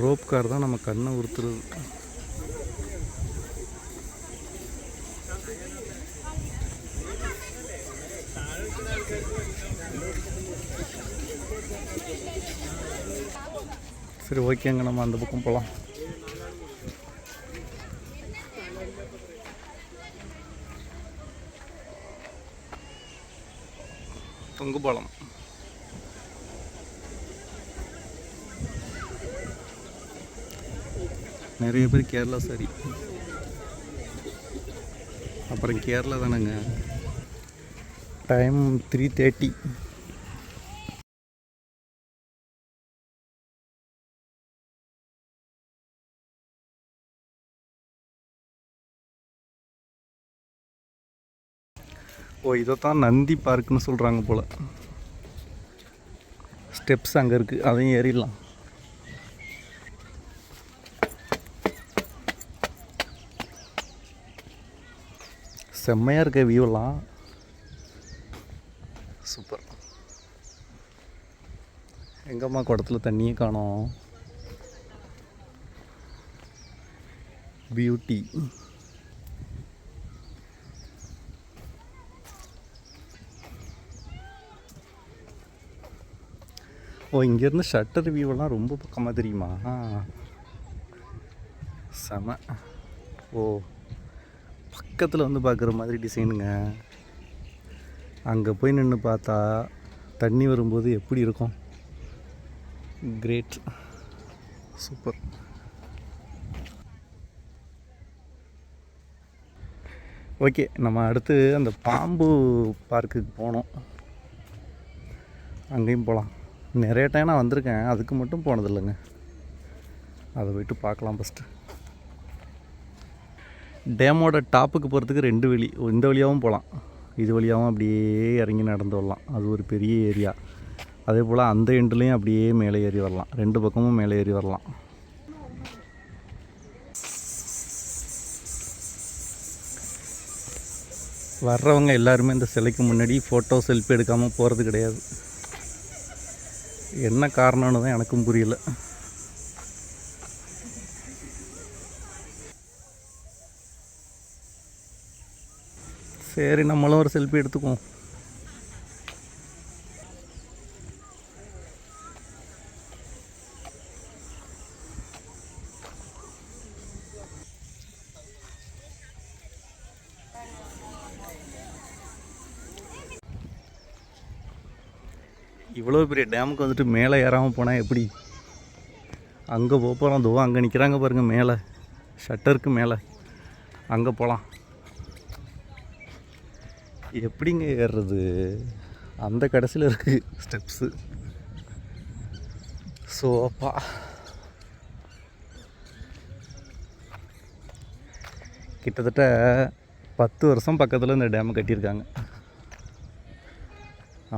Rope car தான் நம்ம கண்ணை உறுத்துறது. சரி ஓகேங்க. நம்ம அந்த பக்கம் போகலாம் தொங்குபாலம் நிறைய பேர் கேரளா சரி. அப்புறம் கேரளா தானேங்க. டைம் த்ரீ தேர்ட்டி ஓ இதைத்தான் நந்தி பார்க்குன்னு சொல்கிறாங்க போல். ஸ்டெப்ஸ் அங்கே இருக்குது அதையும் ஏறிடலாம். செம்மையாக இருக்க வியூலாம் சூப்பர். எங்கம்மா குடத்துல தண்ணியே காணோம். பியூட்டி ஓ இங்கேருந்து ஷட்டர் வியூவெல்லாம் ரொம்ப பக்கமாக தெரியுமா? செம. ஓ. பக்கத்தில் வந்து பார்க்குற மாதிரி டிசைனுங்க அங்கே போய் நின்று பார்த்தா தண்ணி வரும்போது எப்படி இருக்கும்? கிரேட் சூப்பர் ஓகே நம்ம அடுத்து அந்த பாம்பு பார்க்குக்கு போனோம். அங்கேயும் போகலாம் நிறைய டைம் நான் வந்திருக்கேன். அதுக்கு மட்டும் போனதில்லைங்க. அதை போய்ட்டு பார்க்கலாம் ஃபஸ்ட்டு டேமோட டாப்புக்கு போகிறதுக்கு ரெண்டு வழி. இந்த வழியாகவும் போகலாம் இது வழியாகவும் அப்படியே இறங்கி நடந்து வரலாம். அது ஒரு பெரிய ஏரியா. அதே போல் அந்த எண்டுலேயும் அப்படியே மேலே ஏறி வரலாம். ரெண்டு பக்கமும் மேலே ஏறி வரலாம். வர்றவங்க எல்லாருமே இந்த சிலைக்கு முன்னாடி ஃபோட்டோ செல்ஃபி எடுக்காமல் போகிறது கிடையாது. என்ன காரணம்னு தான் எனக்கும் புரியல. சரி நம்மளும் ஒரு செல்ஃபி எடுத்துக்குவோம். இவ்வளோ பெரிய டேமுக்கு வந்துட்டு மேலே ஏறாமல் போனால் எப்படி? அங்கே போக போகிறோம் தோ அங்கே நிற்கிறாங்க பாருங்கள் மேலே. ஷட்டருக்கு மேலே. அங்கே போகலாம் எப்படிங்க ஏறுறது? அந்த கடைசியில் இருக்குது ஸ்டெப்ஸு ஸோ அப்பா. கிட்டத்தட்ட பத்து வருஷம் பக்கத்தில் இந்த டேமை கட்டியிருக்காங்க.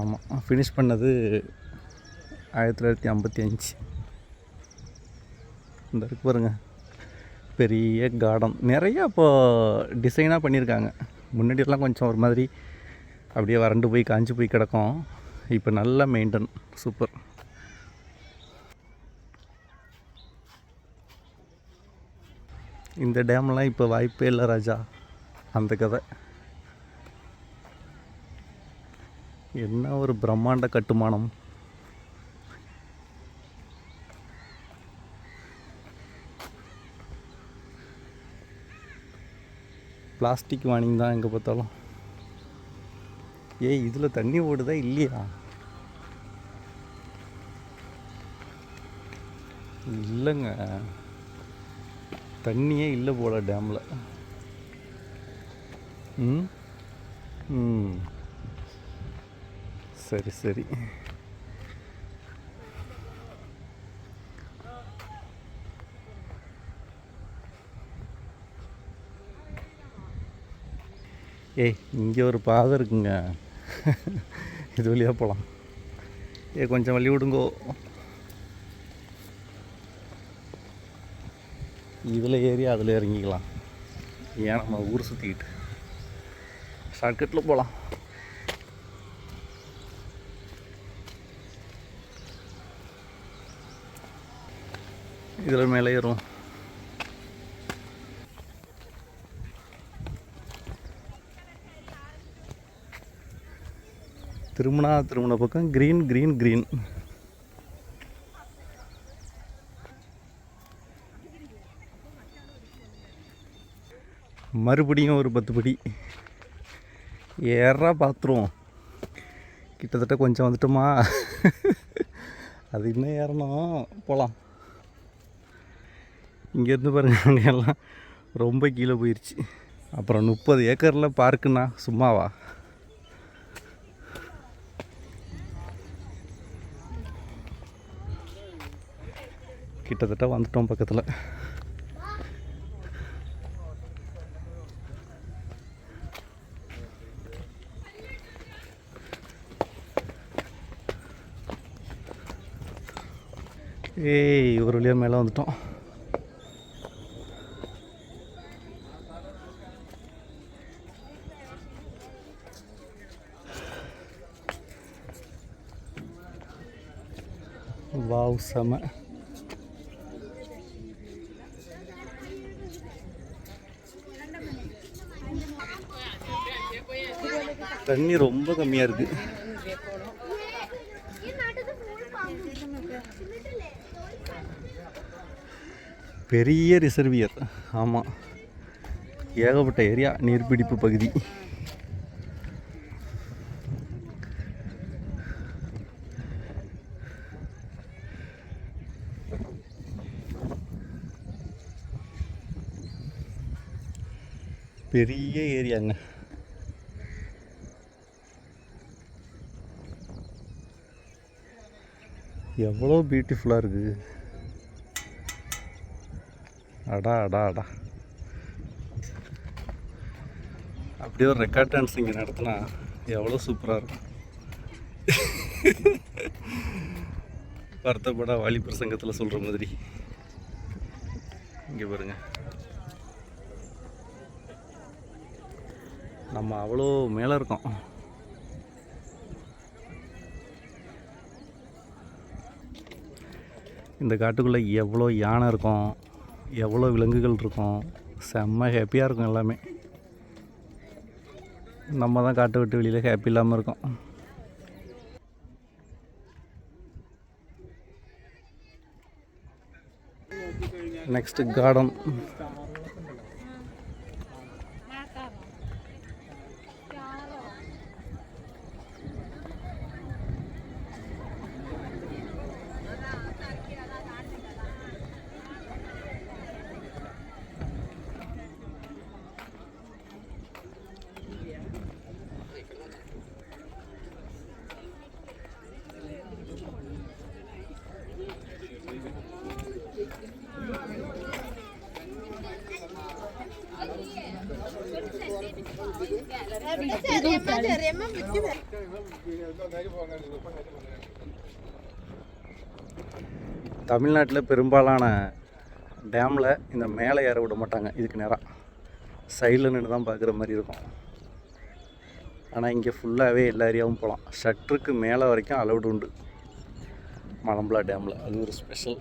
ஆமாம் ஃபினிஷ் பண்ணது ஆயிரத்தி தொள்ளாயிரத்தி ஐம்பத்தி அஞ்சு. இந்த இருக்கு பாருங்க. பெரிய கார்டன் நிறைய இப்போ டிசைனாக பண்ணியிருக்காங்க. முன்னாடியெல்லாம் கொஞ்சம் ஒரு மாதிரி அப்படியே வறண்டு போய் காஞ்சு போய் கிடக்கும். இப்போ நல்லா மெயின்டைன் சூப்பர். இந்த டேம்லாம் இப்போ வாய்ப்பே இல்லை ராஜா அந்த கதை. என்ன ஒரு பிரம்மாண்ட கட்டுமானம். பிளாஸ்டிக் வாணிங் தான் எங்கே பார்த்தாலும். ஏய் இதில் தண்ணி ஓடுதா இல்லையா? இல்லைங்க. தண்ணியே இல்லை போல டேமில். ம்? ம். சரி சரி. ஏய் இங்கே ஒரு பாதை இருக்குங்க. இது வழியாக போகலாம் ஏ கொஞ்சம் வழி விடுங்கோ. இதில் ஏறி அதில் இறங்கிக்கலாம். ஏன் நம்ம ஊர் சுற்றிக்கிட்டு ஷார்ட்கட்டில் போகலாம் இதில் மேலே ஏறுவோம். திருமணா திருமண பக்கம் க்ரீன் க்ரீன் க்ரீன் மறுபடியும் ஒரு பத்து படி. ஏறா பார்த்துருவோம் கிட்டத்தட்ட கொஞ்சம் வந்துட்டோமா? அது இன்னும் ஏறணும். போகலாம் இங்கேருந்து பாருங்கள் அங்கே எல்லாம் ரொம்ப கீழே போயிடுச்சு அப்புறம் முப்பது ஏக்கரில் பார்க்குண்ணா சும்மாவா? கிட்டத்தட்ட வந்துட்டோம் பக்கத்தில். ஏய் ஒரு வழியாக மேலே வந்துட்டோம். வாவ் செம. தண்ணி ரொம்ப கம்மியாக இருக்குது பெரிய ரிசர்வியர். ஆமாம் ஏகப்பட்ட ஏரியா நீர்பிடிப்பு பகுதி. பெரிய ஏரியாங்க. எவ்வளோ பியூட்டிஃபுல்லாக இருக்குது அடா அடா அடா. அப்படியே ஒரு ரெக்கார்ட் டான்ஸ் இங்கே நடத்தினா எவ்வளோ சூப்பராக இருக்கும். வருத்தப்படா வாலிபர் சங்கத்தில் சொல்கிற மாதிரி. இங்கே பாருங்க. நம்ம அவ்வளோ மேலே இருக்கோம். இந்த காட்டுக்குள்ளே எவ்வளோ யானை இருக்கும் எவ்வளோ விலங்குகள் இருக்கும் செம்ம ஹாப்பியாக இருக்கும் எல்லாமே. நம்ம தான் காட்டு விட்டு வெளியில் ஹாப்பி இல்லாமல் இருக்கோம். நெக்ஸ்ட்டு கார்டன் தமிழ்நாட்டில் பெரும்பாலான டேமில் இந்த மேலே ஏற விட மாட்டாங்க. இதுக்கு நேராக சைடில் நின்று தான் பார்க்குற மாதிரி இருக்கும். ஆனால் இங்கே ஃபுல்லாகவே எல்லா ஏரியாவும் போகலாம் ஷட்டருக்கு மேலே வரைக்கும் அலௌடு உண்டு. மலம்பலா டேமில் அது ஒரு ஸ்பெஷல்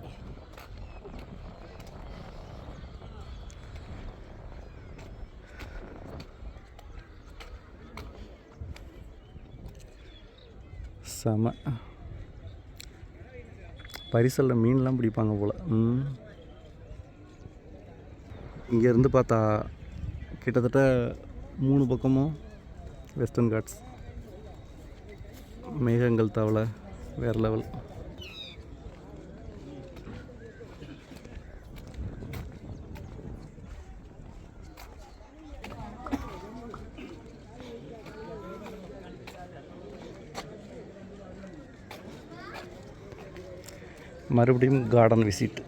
செம பரிசலில் மீன்லாம் பிடிப்பாங்க போல். ம். இங்கேருந்து பார்த்தா கிட்டத்தட்ட மூணு பக்கமும் வெஸ்டர்ன் காட்ஸ் மேகங்கள் தவளை வேறு லெவல் மறுபடியும் கார்டன் விசிட்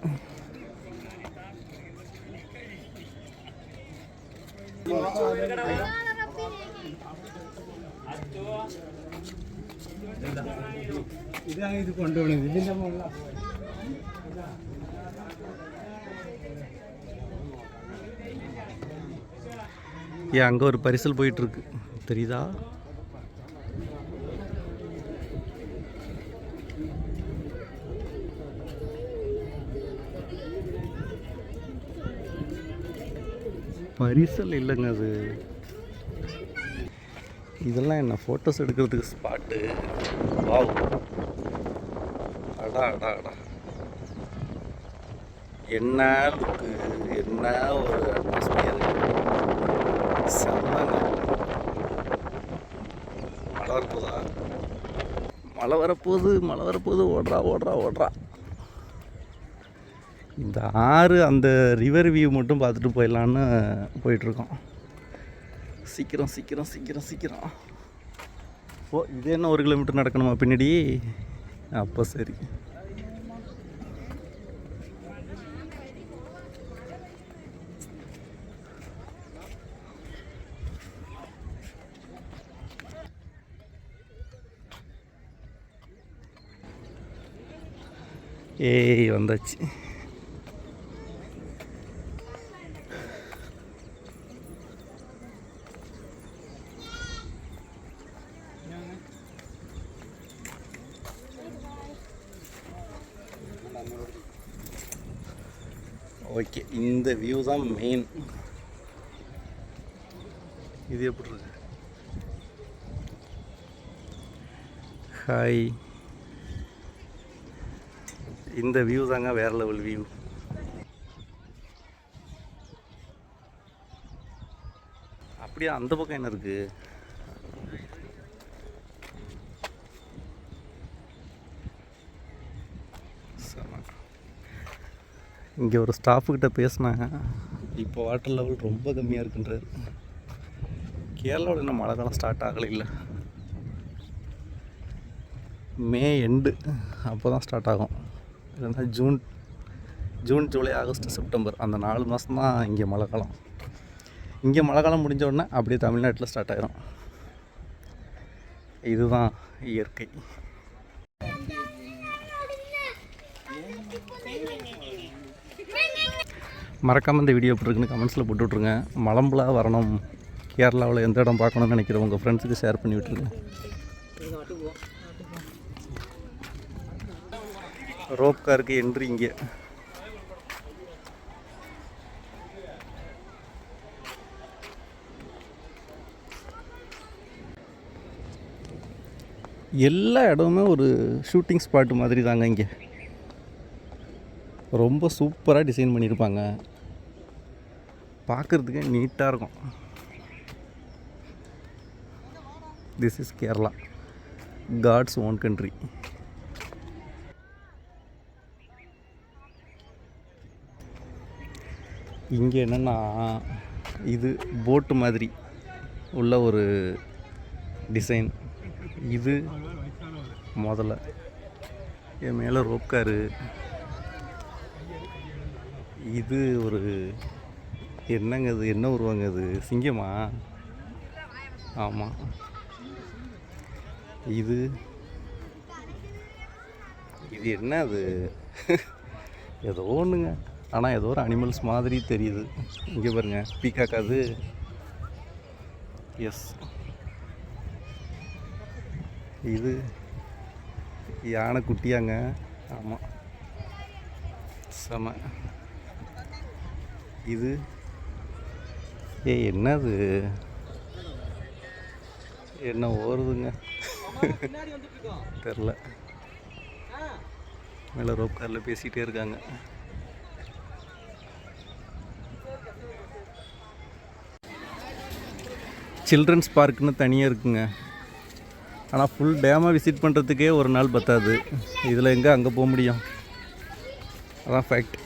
ഇതാണ് ഇത് കൊണ്ടുപോകണത് ഇതിന്റെ മുകളിൽ ஏன் அங்கே ஒரு பரிசல் போயிட்டுருக்கு தெரியுதா பரிசல் இல்லைங்க அது. இதெல்லாம் என்ன ஃபோட்டோஸ் எடுக்கிறதுக்கு ஸ்பாட்டு வாவ். அடா அடா அடா. என்ன லுக்கு என்ன ஒரு அட்மாஸ்பியர் செம்மங்க மழை வரப்போதா? மழை வரப்போகுது மழை வரப்போகுது. ஓடுறா ஓடுறா ஓடுறா. இந்த ஆறு அந்த ரிவர் வியூ மட்டும் பார்த்துட்டு போயிடலான்னு போயிட்டுருக்கோம். சீக்கிரம் சீக்கிரம் சீக்கிரம் சீக்கிரம். ஓ இது என்ன ஒரு கிலோமீட்டர் நடக்கணுமா பின்னாடி? அப்போ சரி. ஏய் வந்தாச்சு ஓகே இந்த வியூ தான் மெயின் இது எப்படி இருக்கு? ஹாய் இந்த வியூ தாங்க வேற லெவல் வியூ அப்படியே அந்த பக்கம் என்ன இருக்கு செம. இங்கே ஒரு ஸ்டாஃபுக்கிட்ட பேசினாங்க. இப்போ வாட்டர் லெவல் ரொம்ப கம்மியாக இருக்குன்றாரு. கேரளாவில் இன்னும் மழை காலம் ஸ்டார்ட் ஆகலை இல்லை மே எண்டு அப்போ தான் ஸ்டார்ட் ஆகும். இல்லைன்னா June June July August September அந்த நாலு மாதம் தான் இங்கே மழை காலம். இங்கே மழை காலம் முடிஞ்ச உடனே அப்படியே தமிழ்நாட்டில் ஸ்டார்ட் ஆயிரும். இதுதான் இயற்கை. மறக்காமல் இந்த வீடியோ எப்படி இருக்குன்னு கமெண்ட்ஸில் போட்டு விட்ருங்க மலம்புலா வரணும். கேரளாவில் எந்த இடம் பார்க்கணும்னு நினைக்கிற உங்கள் ஃப்ரெண்ட்ஸுக்கு ஷேர் பண்ணி விட்ருங்க ரோப் காருக்கு என்ட்ரி இங்கே. எல்லா இடமுமே ஒரு ஷூட்டிங் ஸ்பாட் மாதிரி தாங்க இங்கே. ரொம்ப சூப்பராக டிசைன் பண்ணியிருப்பாங்க. பார்க்குறதுக்கு நீட்டாக இருக்கும். This is Kerala God's own country இங்கே என்னென்னா இது போட்டு மாதிரி உள்ள ஒரு டிசைன் இது முதல்ல. என் மேலே ரோப்காரு இது ஒரு என்னங்க அது என்ன உருவாங்க அது சிங்கமா? ஆமாம் இது? இது என்ன அது? ஏதோ ஒன்றுங்க ஆனால் ஏதோ ஒரு அனிமல்ஸ் மாதிரி தெரியுது. இங்கே பாருங்க. பீகாக் அது. எஸ் இது? யானை குட்டியாங்க. ஆமாம் செம. இது? ஏய் என்னது? என்ன ஓடுதுங்க தெரில. மேலே ரோப் காரில் பேசிகிட்டே இருக்காங்க. சில்ட்ரன்ஸ் பார்க்குன்னு தனியாக இருக்குங்க. ஆனால் ஃபுல் டேமாக விசிட் பண்ணுறதுக்கே ஒரு நாள் பத்தாது. இதில் எங்கே அங்கே போக முடியும்? அதான் ஃபேக்ட்